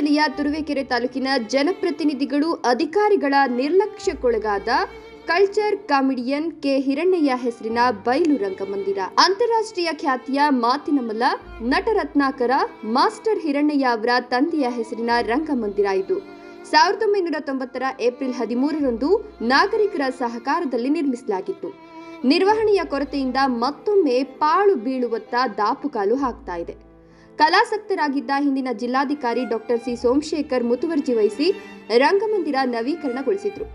ಜಿಲ್ಲೆಯ ತುರುವೇಕೆರೆ ತಾಲೂಕಿನ ಜನಪ್ರತಿನಿಧಿಗಳು ಅಧಿಕಾರಿಗಳ ನಿರ್ಲಕ್ಷ್ಯಕ್ಕೊಳಗಾದ ಕಲ್ಚರ್ ಕಾಮಿಡಿಯನ್ ಕೆ ಹಿರಣ್ಣಯ್ಯ ಹೆಸರಿನ ಬಯಲು ರಂಗಮಂದಿರ. ಅಂತಾರಾಷ್ಟ್ರೀಯ ಖ್ಯಾತಿಯ ಮಾತಿನ ಮಲ್ಲ ನಟರತ್ನಾಕರ, ಮಾಸ್ಟರ್ ಹಿರಣ್ಣಯ್ಯ ಅವರ ತಂದೆಯ ಹೆಸರಿನ ರಂಗಮಂದಿರ ಇದು. ಸಾವಿರದ ಒಂಬೈನೂರ ತೊಂಬತ್ತರ ಏಪ್ರಿಲ್ ಹದಿಮೂರರಂದು ನಾಗರಿಕರ ಸಹಕಾರದಲ್ಲಿ ನಿರ್ಮಿಸಲಾಗಿತ್ತು. ನಿರ್ವಹಣೆಯ ಕೊರತೆಯಿಂದ ಮತ್ತೊಮ್ಮೆ ಪಾಳು ಬೀಳುವತ್ತ ದಾಪುಕಾಲು ಹಾಕ್ತಾ ಇದೆ. ಕಲಾಸಕ್ತರಾಗಿದ್ದ ಹಿಂದಿನ ಜಿಲ್ಲಾಧಿಕಾರಿ ಡಾಕ್ಟರ್ ಸಿ ಸೋಮಶೇಖರ್ ಮುತುವರ್ಜಿ ವಹಿಸಿ ರಂಗಮಂದಿರ ನವೀಕರಣಗೊಳಿಸಿದ್ರು.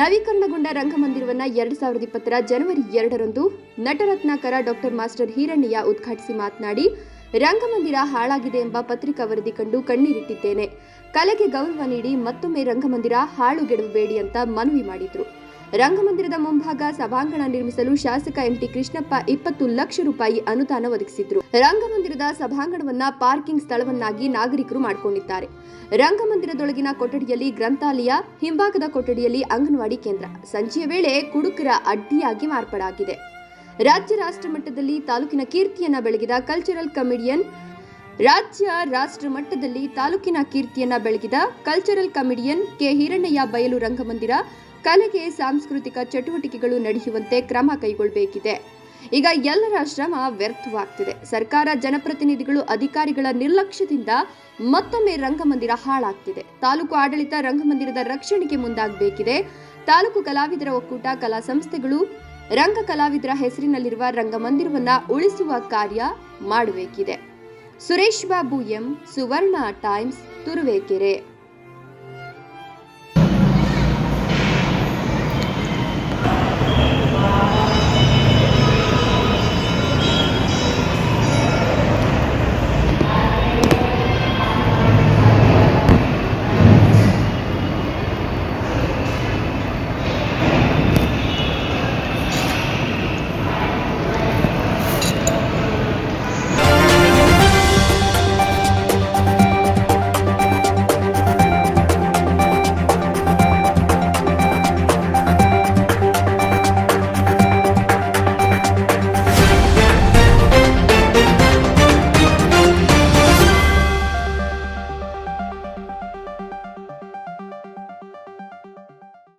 ನವೀಕರಣಗೊಂಡ ರಂಗಮಂದಿರವನ್ನ ಎರಡ್ ಸಾವಿರದ ಇಪ್ಪತ್ತರ ಜನವರಿ ಎರಡರಂದು ನಟರತ್ನಾಕರ ಡಾಕ್ಟರ್ ಮಾಸ್ಟರ್ ಹಿರಣ್ಣಯ್ಯ ಉದ್ಘಾಟಿಸಿ ಮಾತನಾಡಿ, ರಂಗಮಂದಿರ ಹಾಳಾಗಿದೆ ಎಂಬ ಪತ್ರಿಕಾ ವರದಿ ಕಂಡು ಕಣ್ಣೀರಿಟ್ಟಿದ್ದೇನೆ. ಕಲೆಗೆ ಗೌರವ ನೀಡಿ ಮತ್ತೊಮ್ಮೆ ರಂಗಮಂದಿರ ಹಾಳುಗೆಡವಬೇಡಿ ಅಂತ ಮನವಿ ಮಾಡಿದ್ರು. ರಂಗಮಂದಿರದ ಮುಂಭಾಗ ಸಭಾಂಗಣ ನಿರ್ಮಿಸಲು ಶಾಸಕ ಎಂಟಿ ಕೃಷ್ಣಪ್ಪ ಇಪ್ಪತ್ತು ಲಕ್ಷ ರೂಪಾಯಿ ಅನುದಾನ ಒದಗಿಸಿದ್ರು. ರಂಗಮಂದಿರದ ಸಭಾಂಗಣವನ್ನ ಪಾರ್ಕಿಂಗ್ ಸ್ಥಳವನ್ನಾಗಿ ನಾಗರಿಕರು ಮಾಡಿಕೊಂಡಿದ್ದಾರೆ. ರಂಗಮಂದಿರದೊಳಗಿನ ಕೊಠಡಿಯಲ್ಲಿ ಗ್ರಂಥಾಲಯ, ಹಿಂಭಾಗದ ಕೊಠಡಿಯಲ್ಲಿ ಅಂಗನವಾಡಿ ಕೇಂದ್ರ. ಸಂಜೆಯ ವೇಳೆ ಕುಡುಕರ ಅಡ್ಡಿಯಾಗಿ ಮಾರ್ಪಾಡಾಗಿದೆ. ರಾಜ್ಯ ರಾಷ್ಟ್ರ ಮಟ್ಟದಲ್ಲಿ ತಾಲೂಕಿನ ಕೀರ್ತಿಯನ್ನ ಬೆಳಗಿದ ಕಲ್ಚರಲ್ ಕಮಿಡಿಯನ್ ರಾಜ್ಯ ರಾಷ್ಟ್ರ ಮಟ್ಟದಲ್ಲಿ ತಾಲೂಕಿನ ಕೀರ್ತಿಯನ್ನ ಬೆಳಗಿದ ಕಲ್ಚರಲ್ ಕಮಿಡಿಯನ್ ಕೆ ಹಿರಣ್ಣಯ್ಯ ಬಯಲು ರಂಗಮಂದಿರ ಕಲೆಗೆ ಸಾಂಸ್ಕೃತಿಕ ಚಟುವಟಿಕೆಗಳು ನಡೆಯುವಂತೆ ಕ್ರಮ ಕೈಗೊಳ್ಳಬೇಕಿದೆ ಈಗ ಎಲ್ಲರ ಶ್ರಮ ವ್ಯರ್ಥವಾಗ್ತಿದೆ. ಸರ್ಕಾರ ಜನಪ್ರತಿನಿಧಿಗಳು ಅಧಿಕಾರಿಗಳ ನಿರ್ಲಕ್ಷ್ಯದಿಂದ ಮತ್ತೊಮ್ಮೆ ರಂಗಮಂದಿರ ಹಾಳಾಗ್ತಿದೆ. ತಾಲೂಕು ಆಡಳಿತ ರಂಗಮಂದಿರದ ರಕ್ಷಣೆಗೆ ಮುಂದಾಗಬೇಕಿದೆ. ತಾಲೂಕು ಕಲಾವಿದರ ಒಕ್ಕೂಟ, ಕಲಾ ಸಂಸ್ಥೆಗಳು, ರಂಗ ಕಲಾವಿದರ ಹೆಸರಿನಲ್ಲಿರುವ ರಂಗಮಂದಿರವನ್ನ ಉಳಿಸುವ ಕಾರ್ಯ ಮಾಡಬೇಕಿದೆ. Suresh Babu M Suvarna Times Turuvekere